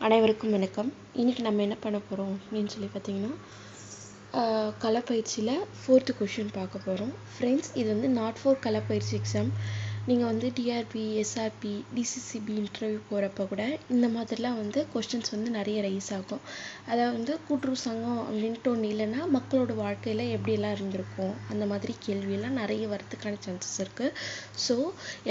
அனைவருக்கும் வணக்கம். இன்றைக்கி நம்ம என்ன பண்ண போகிறோம் அப்படின்னு சொல்லி பார்த்தீங்கன்னா கலைப்பயிற்சியில் ஃபோர்த்து கொஷின் பார்க்க போகிறோம் ஃப்ரெண்ட்ஸ் இது வந்து நாட் ஃபோர் கலைப்பயிற்சி எக்ஸாம் நீங்கள் வந்து டிஆர்பி எஸ்ஆர்பி டிசிசிபி இன்டர்வியூ போகிறப்ப கூட இந்த மாதிரிலாம் வந்து கொஸ்டின்ஸ் வந்து நிறைய ரைஸ் ஆகும். அதாவது வந்து கூட்டுறவு சங்கம் அப்படின்ட்டு ஒன்று இல்லைன்னா மக்களோட வாழ்க்கையில் எப்படியெல்லாம் இருந்திருக்கும்? அந்த மாதிரி கேள்வியெல்லாம் நிறைய வரத்துக்கான சான்சஸ் இருக்குது ஸோ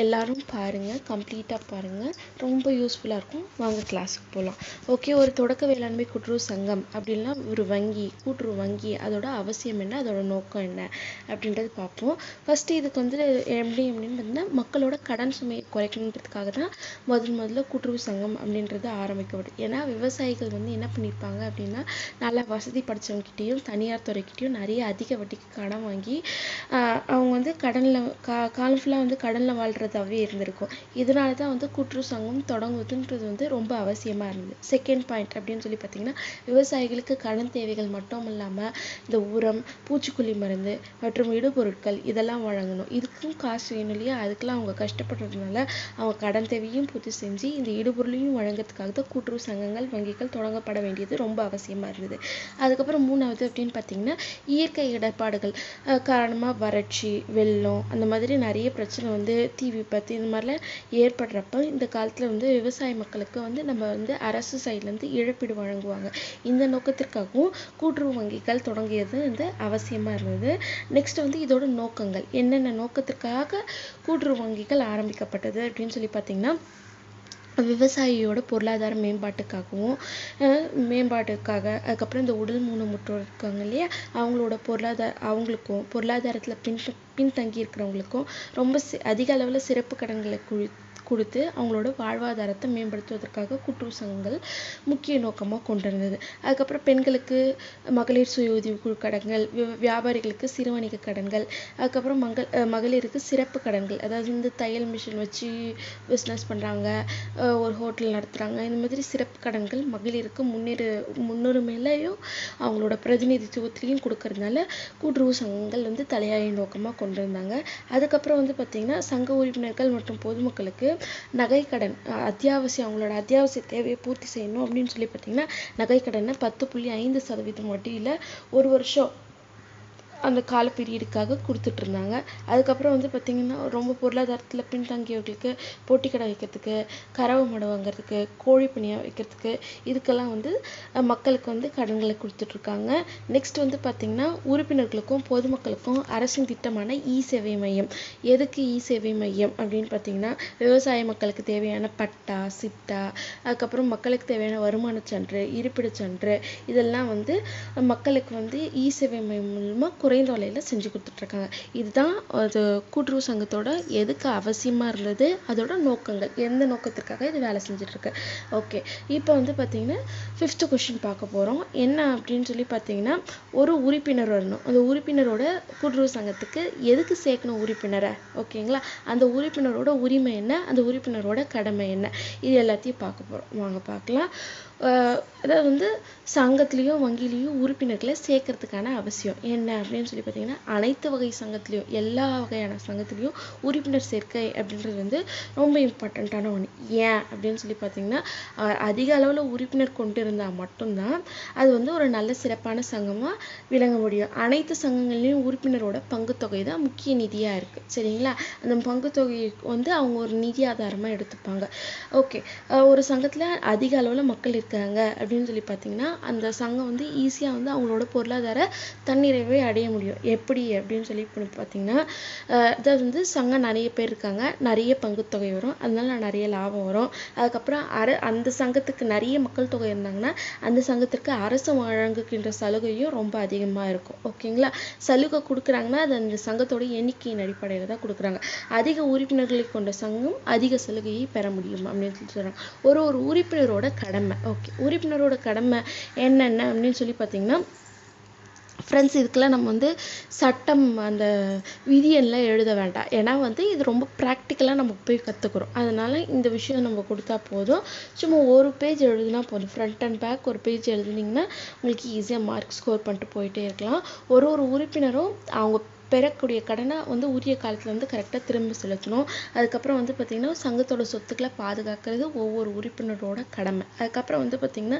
எல்லோரும் பாருங்கள் கம்ப்ளீட்டாக பாருங்கள் ரொம்ப யூஸ்ஃபுல்லாக இருக்கும். வாங்க கிளாஸுக்கு போகலாம் ஓகே ஒரு தொடக்க வேளாண்மை கூட்டுறவு சங்கம் அப்படின்னா ஒரு வங்கி கூட்டுறவு வங்கி. அதோட அவசியம் என்ன? அதோட நோக்கம் என்ன? அப்படின்றது பார்ப்போம். ஃபஸ்ட்டு இதுக்கு வந்து எப்படி எப்படின்னு பார்த்தீங்கன்னா மக்களோட கடன் சுமையை குறைக்கணுன்றதுக்காக தான் முதல் முதல்ல கூட்டுறவு சங்கம் அப்படின்றது ஆரம்பிக்கப்படும் ஏன்னா விவசாயிகள் வந்து என்ன பண்ணியிருப்பாங்க அப்படின்னா நல்லா வசதி படித்தவங்ககிட்டையும் தனியார் துறைக்கிட்டையும் நிறைய அதிக வட்டிக்கு கடன் வாங்கி அவங்க வந்து கடனில் கா காலம் ஃபுல்லாக வந்து கடனில் வாழ்கிறதாவே இருந்திருக்கும். இதனால தான் வந்து கூட்டுறவு சங்கம் தொடங்குவதுன்றது வந்து ரொம்ப அவசியமாக இருந்தது. செகண்ட் பாயிண்ட் அப்படின்னு சொல்லி பார்த்தீங்கன்னா விவசாயிகளுக்கு கடன் தேவைகள் மட்டும் இல்லாமல் இந்த உரம் பூச்சிக்கொல்லி மருந்து மற்றும் இடுபொருட்கள் இதெல்லாம் வழங்கணும். இதுக்கும் காசு வேணும் இல்லையா? அதுக்கெல்லாம் அவங்க கஷ்டப்படுறதுனால அவங்க கடன் தேவையும் பூர்த்தி செஞ்சு இந்த இடுபொருளையும் வழங்குறதுக்காக தான் கூட்டுறவு சங்கங்கள் வங்கிகள் தொடங்கப்பட வேண்டியது ரொம்ப அவசியமாக இருந்தது. அதுக்கப்புறம் மூணாவது அப்படின்னு பார்த்தீங்கன்னா இயற்கை இடர்பாடுகள் காரணமாக வறட்சி வெள்ளம் அந்த மாதிரி நிறைய பிரச்சனை வந்து தீ விபத்து இந்த மாதிரிலாம் ஏற்படுறப்ப இந்த காலத்தில் வந்து விவசாய மக்களுக்கு வந்து நம்ம வந்து அரசு சைட்லேருந்து இழப்பீடு வழங்குவாங்க. இந்த நோக்கத்திற்காகவும் கூட்டுறவு வங்கிகள் தொடங்கியது வந்து அவசியமாக இருந்தது. நெக்ஸ்ட் வந்து இதோட நோக்கங்கள். என்னென்ன நோக்கத்திற்காக கூட்டுறவு வங்கிகள் ஆரம்பிக்கப்பட்டது அப்படின்னு சொல்லி பார்த்தீங்கன்னா விவசாயியோட பொருளாதார மேம்பாட்டுக்காகவும் மேம்பாட்டுக்காக அதுக்கப்புறம் இந்த உடல் ஊனமுற்றோர் இருக்காங்க இல்லையா? அவங்களோட பொருளாதார அவங்களுக்கும் பொருளாதாரத்துல பின் பின்தங்கி இருக்கிறவங்களுக்கும் ரொம்ப சி அதிக அளவில் சிறப்பு கடன்களை குழு கொடுத்து அவங்களோட வாழ்வாதாரத்தை மேம்படுத்துவதற்காக கூட்டுறவு சங்கங்கள் முக்கிய நோக்கமாக கொண்டிருந்தது. அதுக்கப்புறம் பெண்களுக்கு மகளிர் சுய உதவி குழு கடன்கள் வியாபாரிகளுக்கு சிறு வணிக கடன்கள் அதுக்கப்புறம் மங்கள் மகளிருக்கு சிறப்பு கடன்கள் அதாவது இந்த தையல் மிஷின் வச்சு பிஸ்னஸ் பண்ணுறாங்க ஒரு ஹோட்டல் நடத்துகிறாங்க இந்த மாதிரி சிறப்பு கடன்கள் மகளிருக்கு முன்னேறு முன்னுரிமையிலையும் அவங்களோட பிரதிநிதித்துவத்திலையும் கொடுக்கறதுனால கூட்டுறவு சங்கங்கள் வந்து தலையாய நோக்கமாக கொண்டிருந்தாங்க. அதுக்கப்புறம் வந்து பாத்தீங்கன்னா சங்க உறுப்பினர்கள் மற்றும் பொதுமக்களுக்கு நகைக்கடன் அஹ் அத்தியாவசியம் அவங்களோட அத்தியாவசிய தேவையை பூர்த்தி செய்யணும் அப்படின்னு சொல்லி பார்த்தீங்கன்னா நகைக்கடனை பத்து புள்ளி ஐந்து சதவீதம் வட்டியில் ஒரு வருஷம் அந்த கால பீரியடுக்காக கொடுத்துட்ருந்தாங்க. அதுக்கப்புறம் வந்து பார்த்திங்கன்னா ரொம்ப பொருளாதாரத்தில் பின்தங்கியவர்களுக்கு போட்டி கடை வைக்கிறதுக்கு கறவை மாடு வாங்குறதுக்கு கோழி பணியாக வைக்கிறதுக்கு இதுக்கெல்லாம் வந்து மக்களுக்கு வந்து கடன்களை கொடுத்துட்ருக்காங்க. நெக்ஸ்ட் வந்து பார்த்திங்கன்னா உறுப்பினர்களுக்கும் பொதுமக்களுக்கும் அரசின் திட்டமான இ சேவை மையம். எதுக்கு இ சேவை மையம் அப்படின்னு பார்த்தீங்கன்னா விவசாய மக்களுக்கு தேவையான பட்டா சிட்டா அதுக்கப்புறம் மக்களுக்கு தேவையான வருமான சான்று இருப்பிடச் சான்று இதெல்லாம் வந்து மக்களுக்கு வந்து இ சேவை மையம் மூலமா குறைந்த விலையில் செஞ்சு கொடுத்துட்ருக்காங்க. இதுதான் அது கூட்டுறவு சங்கத்தோட எதுக்கு அவசியமாக இருந்தது அதோட நோக்கங்கள். எந்த நோக்கத்திற்காக இது வேலை செஞ்சிட்ருக்கு? ஓகே இப்போ வந்து பார்த்திங்கன்னா ஃபிஃப்த்து கொஸ்டின் பார்க்க போகிறோம் என்ன அப்படின்னு சொல்லி பார்த்தீங்கன்னா ஒரு உறுப்பினர் வரணும். அந்த உறுப்பினரோட கூட்டுறவு சங்கத்துக்கு எதுக்கு சேர்க்கணும் உறுப்பினரை? ஓகேங்களா அந்த உறுப்பினரோட உரிமை என்ன? அந்த உறுப்பினரோட கடமை என்ன? இது எல்லாத்தையும் பார்க்க போகிறோம் வாங்க பார்க்கலாம். அதாவது வந்து சங்கத்துலேயும் வங்கிலேயும் உறுப்பினர்களை சேர்க்கறதுக்கான அவசியம். என்ன அப்படின்னு சொல்லி பார்த்தீங்கன்னா அனைத்து வகை சங்கத்துலேயும் எல்லா வகையான சங்கத்துலேயும் உறுப்பினர் சேர்க்கை அப்படின்றது வந்து ரொம்ப இம்பார்ட்டண்ட்டான ஒன்று ஏன் அப்படின்னு சொல்லி பார்த்தீங்கன்னா அதிக அளவில் உறுப்பினர் கொண்டு இருந்தால் மட்டும்தான் அது வந்து ஒரு நல்ல சிறப்பான சங்கமாக விளங்க முடியும். அனைத்து சங்கங்கள்லேயும் உறுப்பினரோட பங்குத்தொகை தான் முக்கிய நிதியாக இருக்குது சரிங்களா? அந்த பங்குத்தொகையை வந்து அவங்க ஒரு நிதி ஆதாரமாக எடுத்துப்பாங்க. ஓகே. ஒரு சங்கத்தில் அதிக அளவில் மக்கள் இருக்காங்க அப்படின்னு சொல்லி பார்த்தீங்கன்னா அந்த சங்கம் வந்து ஈஸியாக வந்து அவங்களோட பொருளாதார தன்னிறைவை அடைய முடியும். எப்படி அப்படின்னு சொல்லி பார்த்தீங்கன்னா அதாவது வந்து சங்கம் நிறைய பேர் இருக்காங்க. நிறைய பங்குத்தொகை வரும். அதனால நிறைய லாபம் வரும். அதுக்கப்புறம் அர அந்த சங்கத்துக்கு நிறைய மக்கள் தொகை இருந்தாங்கன்னா அந்த சங்கத்திற்கு அரசு வழங்குகின்ற சலுகையும் ரொம்ப அதிகமாக இருக்கும். ஓகேங்களா? சலுகை கொடுக்குறாங்கன்னா அது அந்த சங்கத்தோட எண்ணிக்கையின் அடிப்படையில் தான் கொடுக்குறாங்க. அதிக உறுப்பினர்களை கொண்ட சங்கம் அதிக சலுகையை பெற முடியும் அப்படின்னு சொல்லி சொல்கிறாங்க ஒரு ஒரு உறுப்பினரோட கடமை ஓகே. உறுப்பினரோட கடமை என்னென்ன அப்படின்னு சொல்லி பார்த்தீங்கன்னா ஃப்ரெண்ட்ஸ் இதுக்கெல்லாம் நம்ம வந்து சட்டம் அந்த விதியெல்லாம் எழுத வேண்டாம். ஏன்னா வந்து இது ரொம்ப ப்ராக்டிக்கலாக நம்ம போய் கற்றுக்குறோம் அதனால் இந்த விஷயம் நம்ம கொடுத்தா போதும். சும்மா ஒரு பேஜ் எழுதுனா போதும். ஃப்ரண்ட் அண்ட் பேக் ஒரு பேஜ் எழுதுனீங்கன்னா உங்களுக்கு ஈஸியாக மார்க் ஸ்கோர் பண்ணிட்டு போயிட்டே இருக்கலாம். ஒரு ஒரு உறுப்பினரும் அவங்க பெறக்கூடிய கடனை வந்து உரிய காலத்தில் வந்து கரெக்டாக திரும்ப செலுத்தணும். அதுக்கப்புறம் வந்து பார்த்திங்கன்னா சங்கத்தோட சொத்துக்களை பாதுகாக்கிறது ஒவ்வொரு உறுப்பினரோட கடமை. அதுக்கப்புறம் வந்து பார்த்திங்கன்னா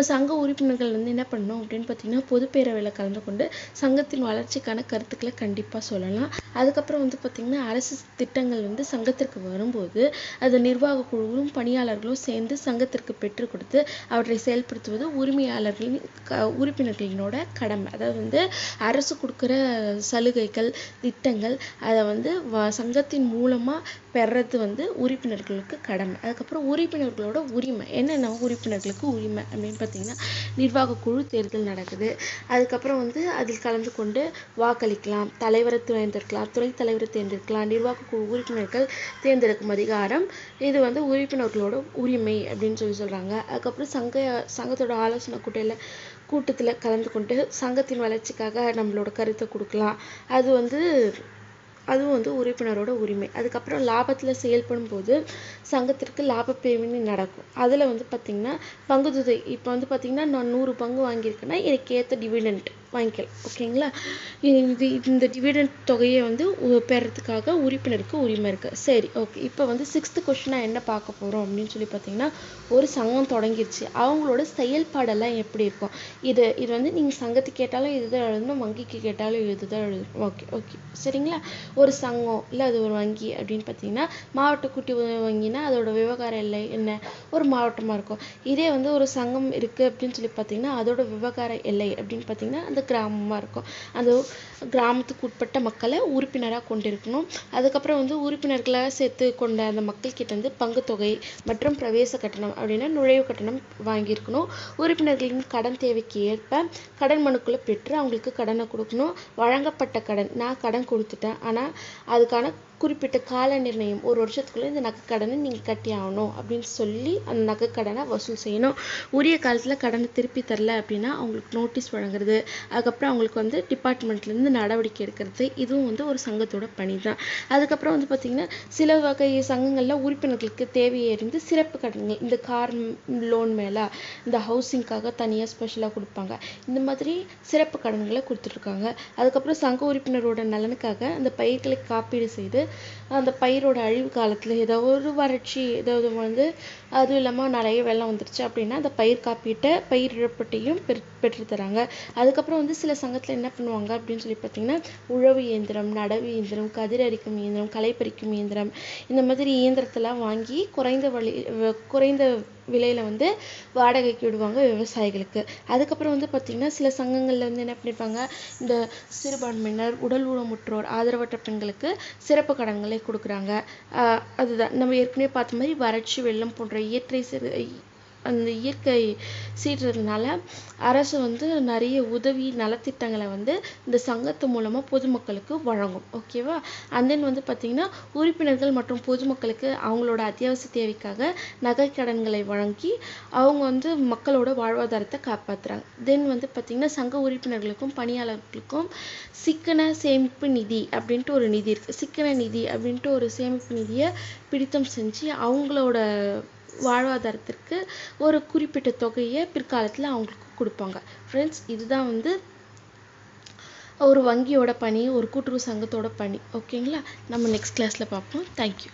சங்க உறுப்பினர்கள் வந்து என்ன பண்ணணும் அப்படின்னு பார்த்தீங்கன்னா பொதுப்பேரவையில் கலந்து கொண்டு சங்கத்தின் வளர்ச்சிக்கான கருத்துக்களை கண்டிப்பாக சொல்லலாம். அதுக்கப்புறம் வந்து பார்த்திங்கன்னா அரசு திட்டங்கள் வந்து சங்கத்திற்கு வரும்போது அது நிர்வாக குழுவும் பணியாளர்களும் சேர்ந்து சங்கத்திற்கு பெற்றுக் கொடுத்து அவற்றை செயல்படுத்துவது உரிமையாளர்களின் க- உறுப்பினர்களினோட கடமை. அதாவது வந்து அரசு கொடுக்குற சலுகை சலுகைகள் திட்டங்கள் அதை வந்து வ- சங்கத்தின் மூலமாக பெறது வந்து உறுப்பினர்களுக்கு கடமை. அதுக்கப்புறம் உறுப்பினர்களோட உரிமை. என்னென்ன உறுப்பினர்களுக்கு உரிமை அப்படின்னு பார்த்தீங்கன்னா நிர்வாக குழு தேர்தல் நடக்குது. அதுக்கப்புறம் வந்து அதில் கலந்து கொண்டு வாக்களிக்கலாம். தலைவரை தேர்ந்தெடுக்கலாம். துறை தலைவரை தேர்ந்தெடுக்கலாம். நிர்வாக குழு உறுப்பினர்கள் தேர்ந்தெடுக்கும் அதிகாரம். இது வந்து உறுப்பினர்களோட உரிமை அப்படின்னு சொல்லி சொல்கிறாங்க அதுக்கப்புறம் சங்க சங்கத்தோட ஆலோசனை கூட்டையில் கூட்டத்தில் கலந்து கொண்டு சங்கத்தின் வளர்ச்சிக்காக நம்மளோட கருத்தை கொடுக்கலாம். அது வந்து அதுவும் வந்து உறுப்பினரோட உரிமை. அதுக்கப்புறம் லாபத்தில் செயல்படும் போது சங்கத்திற்கு லாப நடக்கும். அதில் வந்து பார்த்திங்கன்னா பங்குதுதை. இப்போ வந்து பார்த்திங்கன்னா நான் நூறு பங்கு வாங்கியிருக்கேன்னா எனக்கு ஏற்ற டிவிடெண்ட் வாங்கிக்கலாம் ஓகேங்களா? இது இந்த டிவிடெண்ட் தொகையை வந்து பெறத்துக்காக உறுப்பினருக்கு உரிமை இருக்குது சரி ஓகே. இப்போ வந்து சிக்ஸ்த்து கொஸ்டினா என்ன பார்க்க போகிறோம் அப்படின்னு சொல்லி பார்த்தீங்கன்னா ஒரு சங்கம் தொடங்கிருச்சு. அவங்களோட செயல்பாடெல்லாம் எப்படி இருக்கும்? இது இது வந்து நீங்கள் சங்கத்துக்கு கேட்டாலும் இதுதான் எழுதணும்? வங்கிக்கு கேட்டாலும் இதுதான் எழுதணும்? Okay okay. சரிங்களா? ஒரு சங்கம் இல்லை அது ஒரு வங்கி அப்படின்னு பார்த்தீங்கன்னா மாவட்ட குட்டி வங்கினா அதோட விவகார எல்லை என்ன? ஒரு மாவட்டமாக இருக்கும். இதே வந்து ஒரு சங்கம் இருக்குது அப்படின்னு சொல்லி பார்த்தீங்கன்னா அதோட விவகார எல்லை அப்படின்னு பார்த்தீங்கன்னா அந்த கிராமமாக இருக்கும். அந்த கிராமத்துக்கு உட்பட்ட மக்களை உறுப்பினராக கொண்டிருக்கணும். அதுக்கப்புறம் வந்து உறுப்பினர்களாக சேர்த்து கொண்ட அந்த மக்கள் வந்து இருந்து பங்குத்தொகை மற்றும் பிரவேச கட்டணம் அப்படின்னா நுழைவு கட்டணம் வாங்கியிருக்கணும். உறுப்பினர்களின் கடன் தேவைக்கு ஏற்ப கடன் மனுக்களை பெற்று அவங்களுக்கு கடனை கொடுக்கணும். வழங்கப்பட்ட கடன் நான் கடன் கொடுத்துட்டேன். ஆனால் அதுக்கான குறிப்பிட்ட கால நிர்ணயம் ஒரு வருஷத்துக்குள்ளே இந்த நகை கடனை கட்டி ஆகணும் அப்படின்னு சொல்லி அந்த நகை கடனை வசூல் செய்யணும். உரிய காலத்தில் கடனை திருப்பி தரல அப்படின்னா அவங்களுக்கு நோட்டீஸ் வழங்குறது அதுக்கப்புறம் அவங்களுக்கு வந்து டிபார்ட்மெண்ட்லேருந்து நடவடிக்கை எடுக்கிறது இதுவும் வந்து ஒரு சங்கத்தோட பணி தான் அதுக்கப்புறம் வந்து பார்த்திங்கன்னா சில வகை சங்கங்களில் உறுப்பினர்களுக்கு தேவையை அறிந்து சிறப்பு கடன்கள் இந்த கார் லோன் மேலே இந்த ஹவுசிங்காக தனியாக ஸ்பெஷலாக கொடுப்பாங்க. இந்த மாதிரி சிறப்பு கடன்களை கொடுத்துட்ருக்காங்க அதுக்கப்புறம் சங்க உறுப்பினரோட நலனுக்காக அந்த பயிர்களை காப்பீடு செய்து அந்த பயிரோட அழிவு காலத்துல ஏதோ ஒரு வறட்சி ஏதாவது வந்து அதுவும் இல்லாம நிறைய வெள்ளம் வந்துருச்சு அப்படின்னா அந்த பயிர் காப்பீட்டை பயிர் இழப்பீட்டையும் பெற் பெற்றுத்தராங்க. அதுக்கப்புறம் வந்து சில சங்கத்துல என்ன பண்ணுவாங்க அப்படின்னு சொல்லி பார்த்தீங்கன்னா உழவு இயந்திரம் நடவு இயந்திரம் கதிர் அரிக்கும் இயந்திரம் களை பறிக்கும் இயந்திரம் இந்த மாதிரி இயந்திரத்தெல்லாம் வாங்கி குறைந்த வழி குறைந்த விலையில வந்து வாடகைக்கு விடுவாங்க விவசாயிகளுக்கு. அதுக்கப்புறம் வந்து பார்த்திங்கன்னா சில சங்கங்கள்ல வந்து என்ன பண்ணியிருப்பாங்க இந்த சிறுபான்மையினர் உடல் ஊனமுற்றோர் ஆதரவற்ற பெண்களுக்கு சிறப்பு கடன்களை கொடுக்குறாங்க. அதுதான். நம்ம ஏற்கனவே பார்த்த மாதிரி வறட்சி வெள்ளம் போன்ற இயற்கை சிறு அந்த இயற்கை சீற்றத்தினால அரசு வந்து நிறைய உதவி நலத்திட்டங்களை வந்து இந்த சங்கத்து மூலமா பொதுமக்களுக்கு வழங்கும். ஓகேவா அண்ட் தென் வந்து பார்த்தீங்கன்னா உறுப்பினர்கள் மற்றும் பொதுமக்களுக்கு அவங்களோட அத்தியாவசிய தேவைக்காக நகை கடன்களை வழங்கி அவங்க வந்து மக்களோட வாழ்வாதாரத்தை காப்பாத்துறாங்க. தென் வந்து பார்த்தீங்கன்னா சங்க உறுப்பினர்களுக்கும் பணியாளர்களுக்கும் சிக்கன சேமிப்பு நிதி அப்படின்ட்டு ஒரு நிதி இருக்கு. சிக்கன நிதி அப்படின்ட்டு ஒரு சேமிப்பு நிதியை பிடித்தம் செஞ்சு அவங்களோட வாழ்வாதாரத்திற்கு ஒரு குறிப்பிட்ட தொகையை பிற்காலத்துல அவங்களுக்கு கொடுப்பாங்க. ஃப்ரெண்ட்ஸ் இதுதான் வந்து ஒரு வங்கியோட பணி ஒரு கூட்டுறவு சங்கத்தோட பணி. ஓகேங்களா நம்ம நெக்ஸ்ட் கிளாஸ்ல பார்ப்போம். தேங்க்யூ